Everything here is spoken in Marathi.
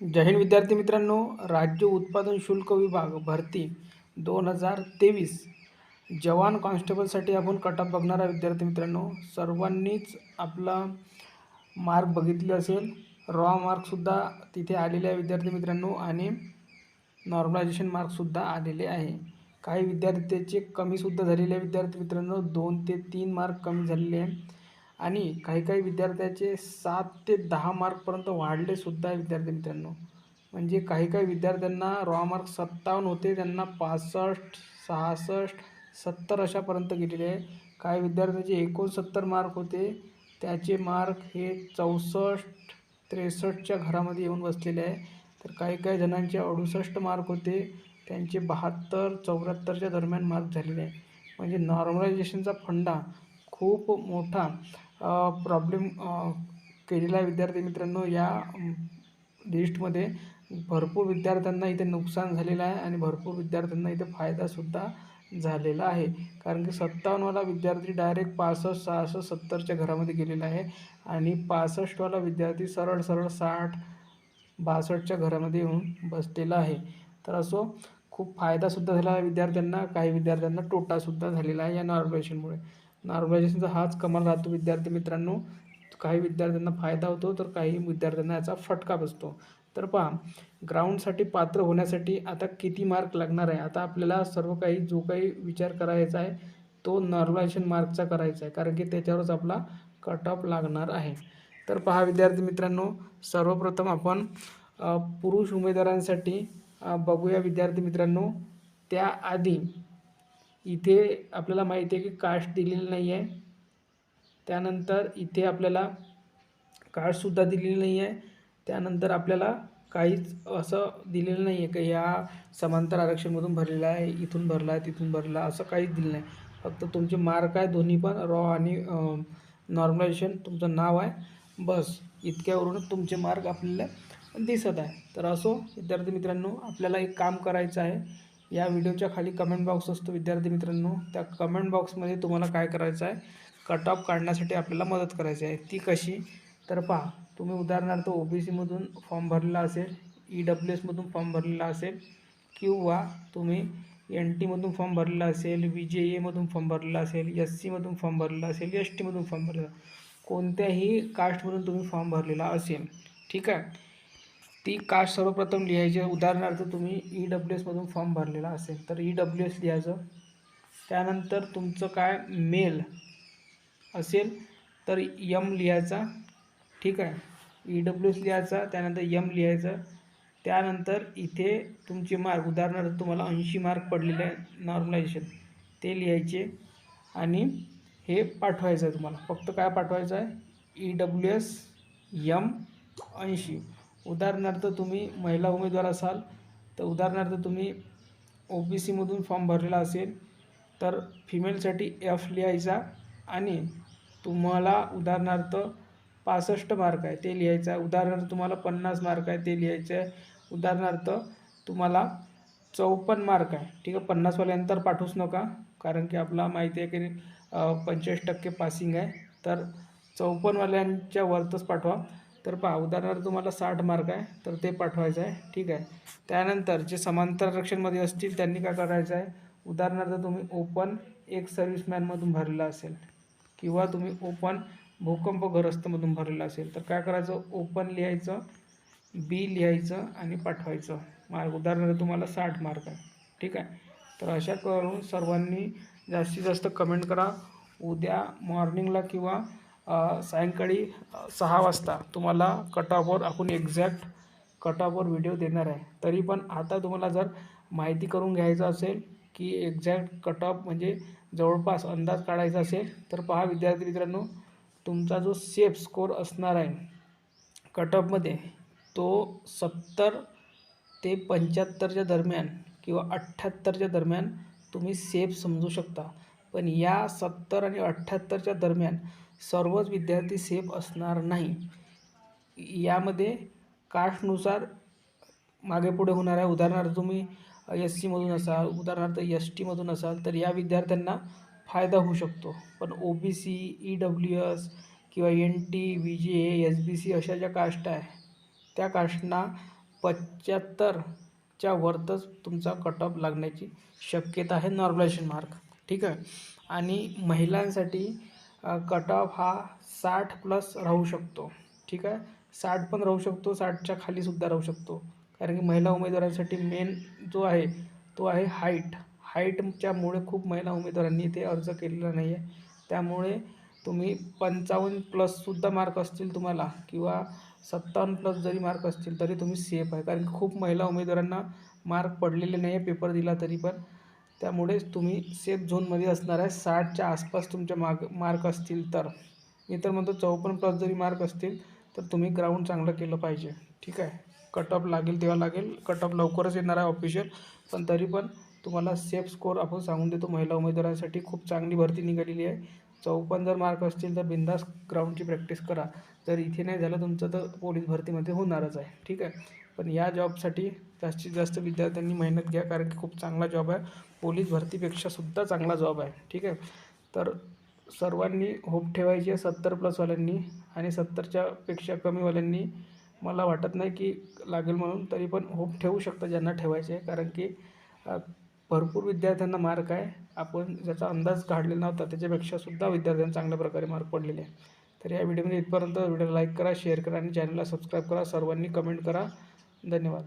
जय हिंद विद्यार्थी मित्रांनो राज्य उत्पादन शुल्क विभाग भरती दोन हजार तेवीस. जवान कॉन्स्टेबलसाठी आपण कट ऑफ विद्यार्थी मित्रांनो. सर्वांनीच आपला मार्क बघितले असेल. रॉ मार्कसुद्धा तिथे आलेले आहे विद्यार्थी मित्रांनो आणि नॉर्मलायझेशन मार्कसुद्धा आलेले आहे. काही विद्यार्थ्याचे कमीसुद्धा झालेले आहे विद्यार्थी मित्रांनो. दोन ते तीन मार्क कमी झालेले आहे. आणि काही काही विद्यार्थ्याचे सात ते दहा मार्कपर्यंत वाढले सुद्धा विद्यार्थी मित्रांनो. म्हणजे काही काही विद्यार्थ्यांना रॉ मार्क सत्तावन्न होते त्यांना पासष्ट सहासष्ट सत्तर अशापर्यंत गेलेले आहे. काही विद्यार्थ्याचे एकोणसत्तर मार्क होते त्याचे मार्क हे चौसष्ट त्रेसष्टच्या घरामध्ये येऊन बसलेले आहे. तर काही काही जणांचे अडुसष्ट मार्क होते त्यांचे बहात्तर चौऱ्याहत्तरच्या दरम्यान मार्क झालेले आहे. म्हणजे नॉर्मलायझेशनचा फंडा खूप मोठा प्रॉब्लेम केलेला आहे विद्यार्थी मित्रांनो. या लिस्टमध्ये भरपूर विद्यार्थ्यांना इथे नुकसान झालेलं आहे आणि भरपूर विद्यार्थ्यांना इथे फायदासुद्धा झालेला आहे. कारण की सत्तावन्नवाला विद्यार्थी डायरेक्ट पासष्ट सहासष्ट सत्तरच्या घरामध्ये गेलेला आहे आणि पासष्टवाला विद्यार्थी सरळ सरळ साठ बासष्टच्या घरामध्ये येऊन बसलेला आहे. तर असो खूप फायदासुद्धा झाला आहे विद्यार्थ्यांना काही विद्यार्थ्यांना तोटासुद्धा झालेला आहे या नॉर्मलायझेशनमुळे नॉर्मलायझेशनचा हाच कमाल राहतो विद्यार्थी मित्रांनो. काही विद्यार्थ्यांना फायदा होतो तर काही विद्यार्थ्यांना याचा फटका बसतो. तर पहा ग्राउंडसाठी पात्र होण्यासाठी आता किती मार्क लागणार आहे? आता आपल्याला सर्व काही जो काही विचार करायचा आहे तो नॉर्मलायझेशन मार्कचा करायचा आहे. कारण की त्याच्यावरच आपला कट ऑफ लागणार आहे. तर पहा विद्यार्थी मित्रांनो सर्वप्रथम आपण पुरुष उमेदवारांसाठी बघूया विद्यार्थी मित्रांनो. त्याआधी इथे आपल्याला माहिती आहे की कास्ट दिलेली नाही आहे त्यानंतर इथे आपल्याला कास्टसुद्धा दिलेली नाही आहे त्यानंतर आपल्याला काहीच असं दिलेलं नाही आहे की या समांतर आरक्षणमधून भरलेला आहे इथून भरला आहे तिथून भरला असं काहीच दिलं नाही. फक्त तुमचे मार्क आहे दोन्ही पण रॉ आणि नॉर्मलायझेशन तुमचं नाव आहे. बस इतक्यावरूनच तुमचे मार्क आपल्याला दिसत आहे. तर असो विद्यार्थी मित्रांनो आपल्याला एक काम करायचं आहे. या व्हिडिओच्या खाली कमेंट बॉक्स असतो विद्यार्थी मित्रांनो. त्या कमेंट बॉक्समध्ये तुम्हाला काय करायचं आहे? कट ऑफ काढण्यासाठी आपल्याला मदत करायची आहे. ती कशी? तर पहा तुम्ही उदाहरणार्थ ओ बी सीमधून फॉर्म भरलेला असेल ई डब्ल्यू एसमधून फॉर्म भरलेला असेल किंवा तुम्ही एन टीमधून फॉर्म भरलेला असेल व्ही जे एमधून फॉर्म भरलेला असेल एस सीमधून फॉर्म भरलेला असेल एस टीमधून फॉर्म भरलेला कोणत्याही कास्टमधून तुम्ही फॉर्म भरलेला असेल. ठीक आहे? ती कास्ट सर्वप्रथम लिहायची. उदाहरणार्थ तुम्ही ई डब्ल्यू एसमधून फॉर्म भरलेला असेल तर ई डब्ल्यू एस लिहायचं. त्यानंतर तुमचं काय? मेल असेल तर यम लिहायचा. ठीक आहे. ई डब्ल्यू एस लिहायचा त्यानंतर यम लिहायचं. त्यानंतर इथे तुमचे मार्क उदाहरणार्थ तुम्हाला ऐंशी मार्क पडलेले आहे नॉर्मलायझेशन ते लिहायचे आणि हे पाठवायचं आहे तुम्हाला. फक्त काय पाठवायचं आहे? ई डब्ल्यू एस यम ऐंशी. उदाहरणार्थ तुम्ही महिला उमेदवार असाल तर उदाहरणार्थ तुम्ही ओ बी सीमधून फॉर्म भरलेला असेल तर फिमेलसाठी एफ लिहायचा आणि तुम्हाला उदाहरणार्थ पासष्ट मार्क आहे ते लिहायचं आहे. उदाहरणार्थ तुम्हाला पन्नास मार्क आहे ते लिहायचं आहे. उदाहरणार्थ तुम्हाला चौपन्न मार्क आहे. ठीक आहे पन्नासवाल्यानंतर पाठवूच नका कारण की आपला माहिती आहे की पंचेचाळीस टक्के पासिंग आहे. तर चौपन्नवाल्यांच्या वरतच पाठवा. तर पहा उदाहरणार्थ तुम्हाला साठ मार्क आहे तर ते पाठवायचं आहे. ठीक आहे. त्यानंतर जे समांतर आरक्षणमध्ये असतील त्यांनी काय करायचं आहे? उदाहरणार्थ तुम्ही ओपन एक सर्व्हिसमॅनमधून भरलेला असेल किंवा तुम्ही ओपन भूकंपग्रस्तमधून भरलेला असेल तर काय करायचं? ओपन लिहायचं बी लिहायचं आणि पाठवायचं. मार्क उदाहरणार्थ तुम्हाला साठ मार्क आहे. ठीक आहे. तर अशा करून सर्वांनी जास्तीत जास्त कमेंट करा. उद्या मॉर्निंगला किंवा सायंकाळी सहा वाजता तुम्हाला कट आपण एक्झॅक्ट कट व्हिडिओ देणार आहे. तरी पण आता तुम्हाला जर माहिती करून घ्यायचं असेल की एक्झॅक्ट कट ऑफ म्हणजे जवळपास अंदाज काढायचा असेल तर पहा विद्यार्थी मित्रांनो तुमचा जो सेफ स्कोर असणार आहे कट ऑफमध्ये तो सत्तर ते पंच्याहत्तरच्या दरम्यान किंवा अठ्ठ्याहत्तरच्या दरम्यान तुम्ही सेफ समजू शकता. पण या सत्तर आणि अठ्ठ्याहत्तरच्या दरम्यान सर्वच विद्यार्थी सेफ असणार नाही. यामध्ये कास्टनुसार मागे पुढे होणार आहे उदाहरणार्थ तुम्ही एस सीमधून असाल उदाहरणार्थ एस टीमधून असाल तर या विद्यार्थ्यांना फायदा होऊ शकतो. पण O B C E W S किंवा N T V J S B C अशा ज्या कास्ट आहे त्या कास्टना पंच्याहत्तरच्या वरतच तुमचा कट ऑफ लागण्याची शक्यता आहे नॉर्मलायझेशन मार्क ठीक आहे? आणि महिलांसाठी कट ऑफ हा साठ प्लस राहू शकतो. ठीक आहे? साठ पण राहू शकतो साठच्या खालीसुद्धा राहू शकतो. कारण की महिला उमेदवारांसाठी मेन जो आहे तो आहे हाईट हाईटच्यामुळे खूप महिला उमेदवारांनी इथे अर्ज केलेला नाही आहे त्यामुळे तुम्ही पंचावन्न प्लससुद्धा मार्क असतील तुम्हाला किंवा सत्तावन्न प्लस जरी मार्क असतील तरी तुम्ही सेफ आहे कारण की खूप महिला उमेदवारांना मार्क पडलेले नाही आहे पेपर दिला तरी पण. त्यामुळेच तुम्ही सेफ झोनमध्ये असणार आहे. साठच्या आसपास तुमच्या माग मार्क असतील तर. मी तर म्हणतो चौपन्न प्लस जरी मार्क असतील तर तुम्ही ग्राउंड चांगलं केलं पाहिजे. ठीक आहे? कट ऑफ लागेल तेव्हा लागेल. कट ऑफ लवकरच येणार आहे ऑफिशियल पण तरी पण तुम्हाला सेफ स्कोर आपण सांगून देतो महिला उमेदवारांसाठी. खूप चांगली भरती निघालेली आहे. चौपन्न जर मार्क असतील तर बिंदास ग्राउंडची प्रॅक्टिस करा. जर इथे नाही झालं तुमचं तर पोलीस भरतीमध्ये होणारच आहे. ठीक आहे? पण या जॉबसाठी जास्तीत जास्त विद्यार्थ्यांनी मेहनत घ्या कारण की खूप चांगला जॉब आहे. पोलीस भरतीपेक्षा सुद्धा चांगला जॉब आहे. ठीक आहे? तर सर्वांनी होप ठेवायची आहे सत्तर प्लसवाल्यांनी आणि सत्तरच्या पेक्षा कमीवाल्यांनी मला वाटत नाही की लागेल म्हणून तरी पण होप ठेवू शकता ज्यांना ठेवायचे आहे. कारण की भरपूर विद्यार्थ्यांना मार्क आहे. आपण ज्याचा अंदाज काढलेला नव्हता त्याच्यापेक्षा सुद्धा विद्यार्थ्यांना चांगल्या प्रकारे मार्क पडलेले आहे. तर या व्हिडिओमध्ये इथपर्यंत व्हिडिओ लाईक करा शेअर करा आणि चॅनलला सबस्क्राईब करा. सर्वांनी कमेंट करा. धन्यवाद.